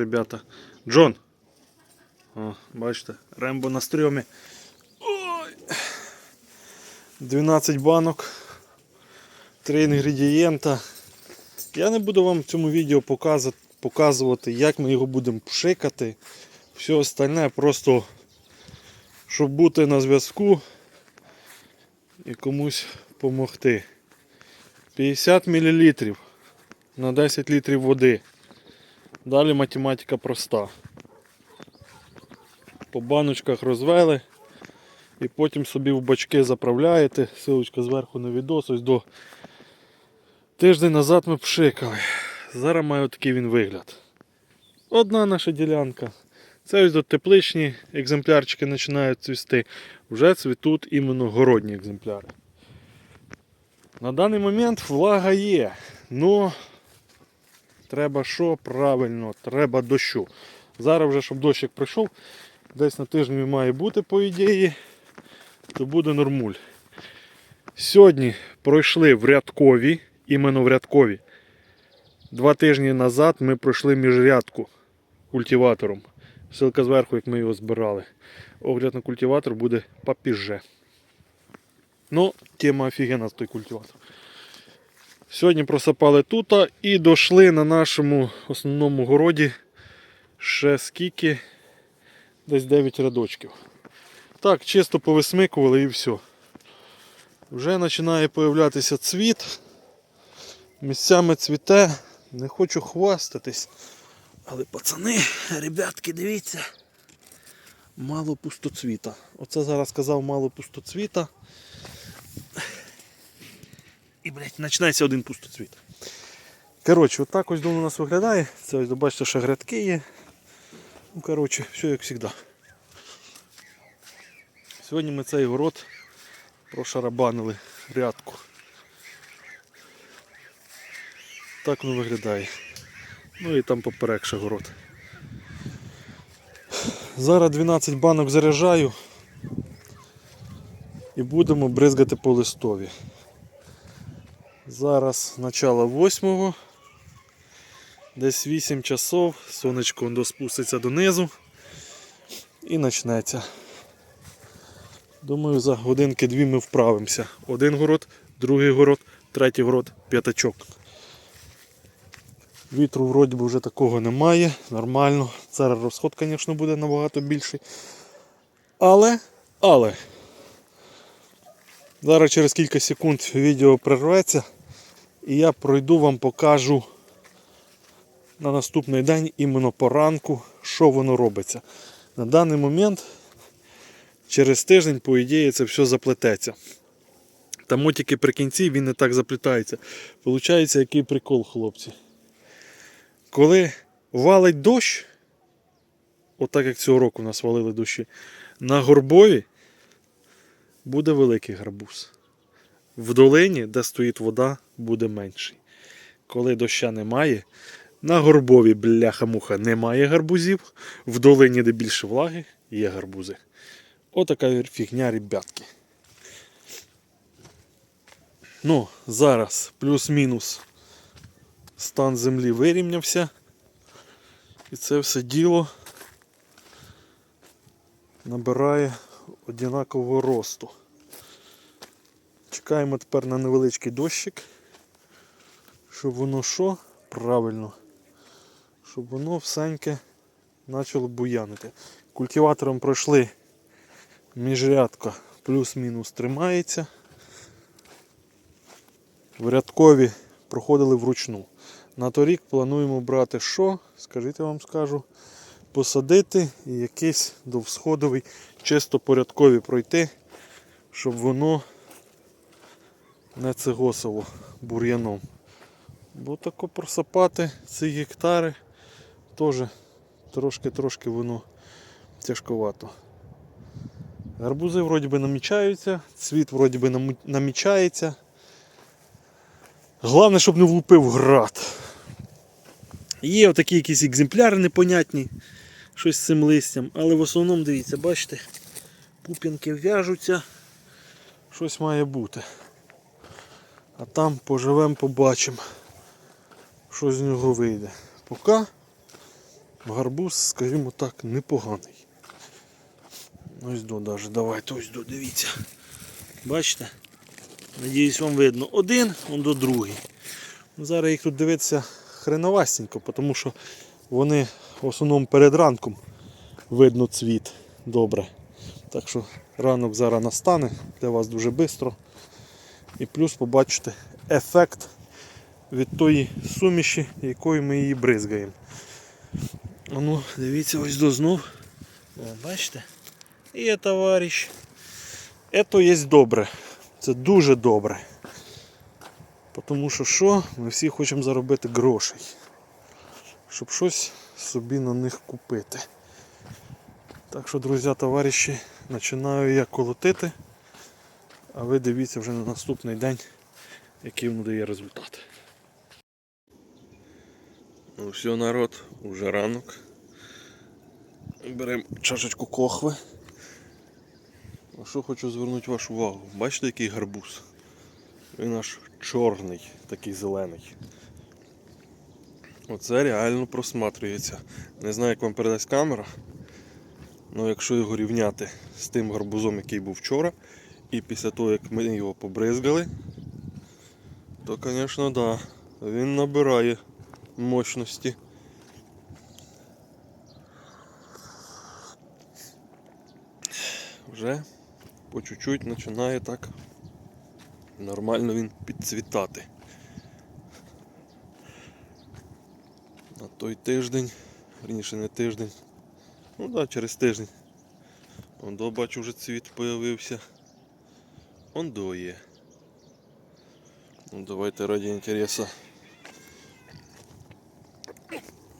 Ребята. Джон. О, бачите, Рембо на стрьомі. Ой. 12 банок. 3 інгредієнта. Я не буду вам в цьому відео показувати, як ми його будемо пшикати. Все остальне просто, щоб бути на зв'язку і комусь допомогти. 50 мл на 10 літрів води. Далі математика проста. По баночках розвели і потім собі в бачки заправляєте. Силочка зверху на відос. Ось до тиждень назад ми пшикали. Зараз має такий він вигляд. Одна наша ділянка. Це ось до тепличні екземплярчики починають цвісти. Вже цвітуть іменно городні екземпляри. На даний момент влага є. Ну треба що? Правильно, треба дощу. Зараз вже, щоб дощик пройшов, десь на тижні має бути, по ідеї, то буде нормуль. Сьогодні пройшли в рядкові, іменно в рядкові. Два тижні назад ми пройшли міжрядку культиватором. Ссылка зверху, як ми його збирали. Огляд на культиватор буде попіже. Ну, тема офігенна з той культиватор. Сьогодні просапали тут і дійшли на нашому основному городі ще скільки, десь 9 рядочків. Так, чисто повисмикували і все. Вже починає появлятися цвіт. Місцями цвіте. Не хочу хвастатись. Але пацани, ребятки, дивіться. Мало пустоцвіта. Оце зараз сказав мало пустоцвіта. І, блядь, починається один пустоцвіт. Коротше, отак ось воно у нас виглядає. Це ось бачите, що грядки є. Ну, коротше, все як завжди. Сьогодні ми цей город прошарабанили рядку. Так воно виглядає. Ну і там поперек ще город. Зараз 12 банок заряджаю і будемо бризгати по листові. Зараз начало 8. Десь 8 часов, сонечко воно спуститься донизу і почнеться. Думаю, за годинки-дві ми вправимося. Один город, другий город, третій город, п'ятачок. Вітру вроді би вже такого немає, нормально. Зараз розход, звісно, буде набагато більший. Але, але, зараз через кілька секунд відео прерветься і я пройду вам покажу на наступний день іменно по ранку, що воно робиться. На даний момент, через тиждень, по ідеї, це все заплететься. Тому тільки при кінці він не так заплітається. Получається, який прикол, хлопці. Коли валить дощ, отак як цього року у нас валили дощі, на горбові буде великий гарбуз. В долині, де стоїть вода, буде менший. Коли доща немає, на горбові бляха-муха немає гарбузів, в долині, де більше влаги, є гарбузи. Отака фігня, ребятки. Ну, зараз плюс-мінус стан землі вирівнявся. І це все діло набирає однакового росту. Чекаємо тепер на невеличкий дощик, щоб воно що? Правильно, щоб воно всеньке почало буянити. Культиватором пройшли міжрядка плюс-мінус тримається. В рядкові проходили вручну. На торік плануємо брати що? Скажіть я вам скажу. Посадити і якийсь довсходовий чисто порядкові пройти, щоб воно не цегосово бур'яном. Бо тако просапати ці гектари теж трошки-трошки воно тяжковато. Гарбузи вроді би намічаються, цвіт вроді би намічається. Головне, щоб не влупив град. Є отакі якісь екземпляри непонятні, щось з цим листям, але в основному, дивіться, бачите, пуп'янки в'яжуться, щось має бути. А там поживемо, побачимо, що з нього вийде. Поки гарбуз, скажімо так, непоганий. Ось до даже, давайте ось до, дивіться. Бачите? Надіюсь, вам видно. Один, он до другий. Зараз їх тут дивитися хреновастенько, тому що вони в основному перед ранком видно цвіт добре. Так що ранок зараз настане для вас дуже швидко. І плюс побачите ефект від тої суміші, якою ми її бризгаємо. Ну, дивіться, ось до знов. О, бачите? Є товариш. Це є добре. Це дуже добре. Тому що що? Ми всі хочемо заробити грошей. Щоб щось собі на них купити. Так що, друзі, товариші, починаю я колотити. А ви дивіться вже на наступний день, який воно дає результат. Ну все, народ, уже ранок. Беремо чашечку кохви. А що хочу звернути вашу увагу? Бачите, який гарбуз? Він аж чорний, такий зелений. Оце реально просматрюється. Не знаю, як вам передасть камера. але якщо його рівняти з тим гарбузом, який був вчора, і після того, як ми його побризгали, то, звісно, да, він набирає мощності. Вже по чуть-чуть починає так нормально він підцвітати. На той тиждень, верніше не тиждень, ну так, да, через тиждень. Ондо бачу вже цвіт появився. Ондо є. Ну давайте раді інтересу.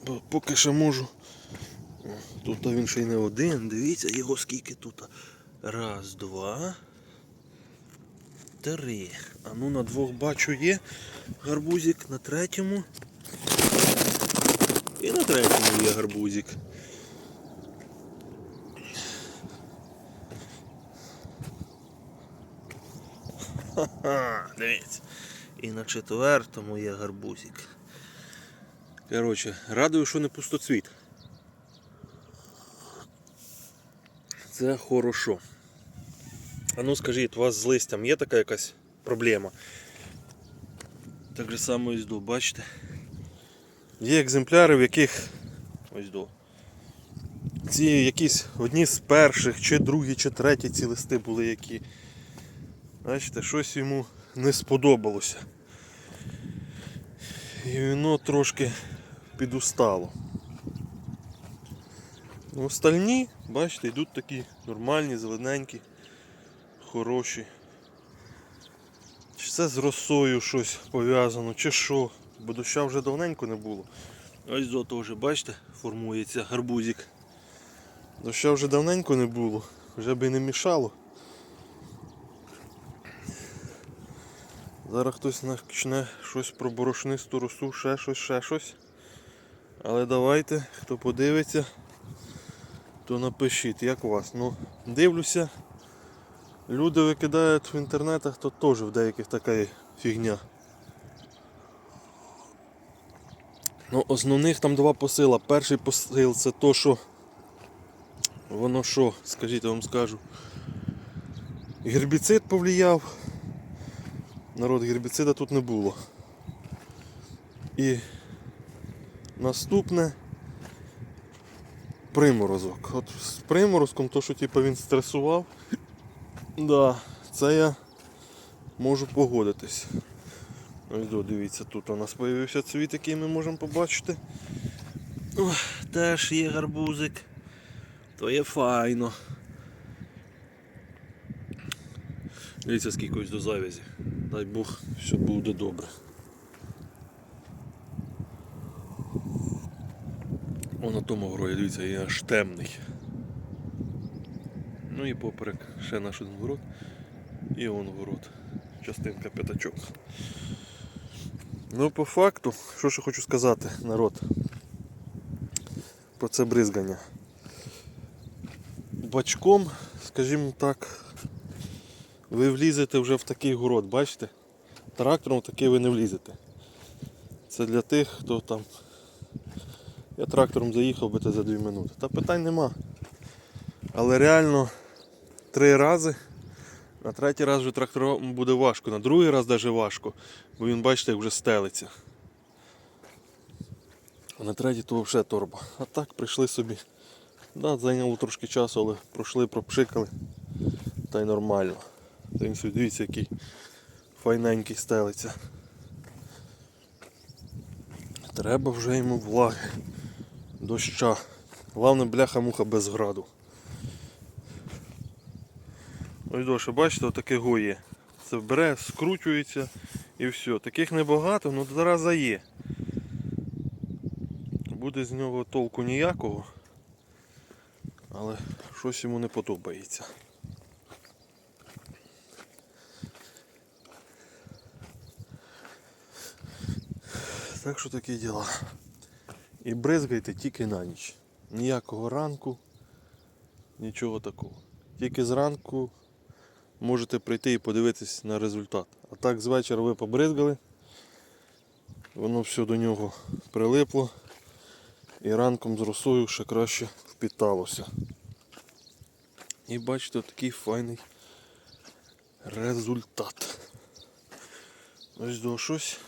Бо Поки що можу. Тут він ще й не один, дивіться його скільки тут. Раз, два. Три. А ну на двох бачу є гарбузик, на третьому. І на третьому є гарбузик. Ха-ха, дивіться. І на четвертому є гарбузик. Коротше, радую, що не пустоцвіт. Це хорошо. А ну скажіть, у вас з листям є така якась проблема? Так же само ось до, бачите? Є екземпляри, в яких ось до. Ці якісь одні з перших, чи другі, чи треті ці листи були які. Бачите, щось йому не сподобалося. І воно трошки підустало. Ну, Остальні, бачите, йдуть такі нормальні, зелененькі, хороші. Чи це з росою щось пов'язано, чи що, бо доща вже давненько не було. Ось зото вже, бачите, формується гарбузик. Доща вже давненько не було, вже би не мішало. Зараз хтось почне щось про борошнисту росу, ще щось, ще щось. Але давайте, хто подивиться, то напишіть, як у вас. Ну, дивлюся, люди викидають в інтернетах, то теж в деяких така фігня. Ну, основних там два посила. Перший посил це то, що воно що, скажіть, я вам скажу. Гербіцид повлияв. Народ гербіцида тут не було. І наступне приморозок. От з приморозком, то що типу, він стресував, да, це я можу погодитись. Ось дивіться, тут у нас з'явився цвіт, який ми можемо побачити. О, теж є гарбузик. То є файно. Дивіться, скільки ось до завязі. Дай Бог, все буде добре. О, на тому грої, дивіться, є аж темний. Ну і поперек ще наш один город. І он город. Частинка п'ятачок. Ну, по факту, що ще хочу сказати, народ, про це бризгання. Бачком, скажімо так, ви влізете вже в такий город, бачите? Трактором в такий ви не влізете. Це для тих, хто там. Я трактором заїхав би те за 2 минути. Та питань нема. Але реально три рази. На третій раз вже трактором буде важко, на другий раз навіть важко, бо він, бачите, вже стелиться. А на третій то взагалі торба. А так прийшли собі. Да, зайняло трошки часу, але пройшли, пропшикали. Та й нормально. Та він собі дивіться, який файненький стелиться. Треба вже йому влаги. Доща. Главне бляха-муха без граду. Ось дощ, бачите, отаке гоє. Це бере, скручується і все. Таких небагато, ну зараза є. Буде з нього толку ніякого. Але щось йому не подобається. Так що такі діла. І бризгайте тільки на ніч. Ніякого ранку, нічого такого. Тільки зранку можете прийти і подивитись на результат. А так з вечора ви побризгали, воно все до нього прилипло і ранком з росою ще краще впіталося. І бачите, такий файний результат. Ось до щось.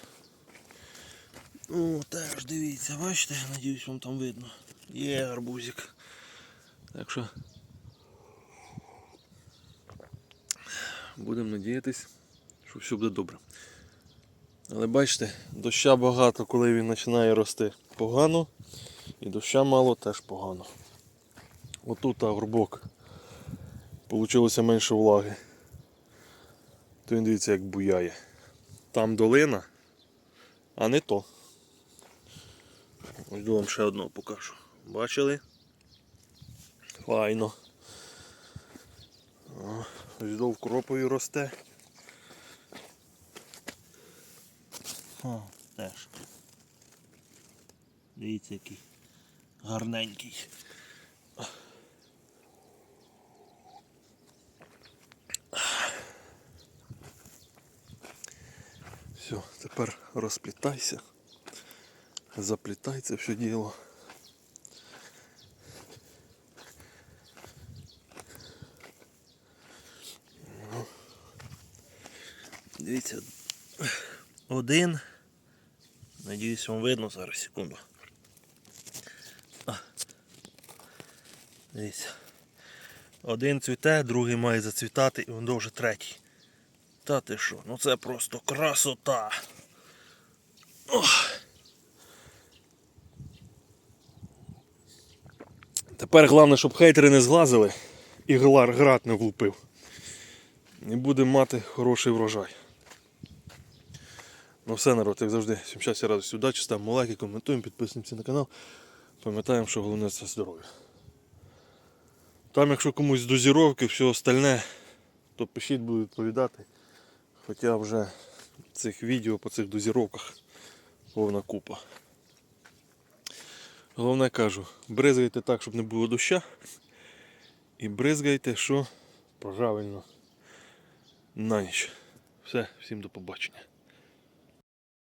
Ну, теж дивіться, бачите, надіюсь вам там видно. Є гарбузик. Так що будемо надіятись, що все буде добре. Але бачите, доща багато, коли він починає рости погано, і доща мало теж погано. Отут агурбок. Получилося менше влаги. То він дивіться, як буяє. Там долина, а не то. Ось вам ще одного покажу. Бачили? Файно. О, Ось до росте. О, теж. Дивіться який гарненький. Все, тепер розплітайся. Заплітай це все діло. Дивіться, один. Надіюсь, вам видно зараз секунду. Дивіться. Один цвіте, другий має зацвітати і він вже третій. Та ти що? Ну це просто красота. Ох. Тепер головне, щоб хейтери не зглазили і глар град не влупив. І будемо мати хороший врожай. Ну все, народ, як завжди, всім щастя, радості, удачі, ставимо лайки, коментуємо, підписуємося на канал. Пам'ятаємо, що головне це здоров'я. Там, якщо комусь дозіровки, все остальне, то пишіть, буду відповідати. Хоча вже цих відео по цих дозіровках повна купа. Головне кажу, бризгайте так, щоб не було доща. І бризгайте, що правильно на ніч. Все, всім до побачення.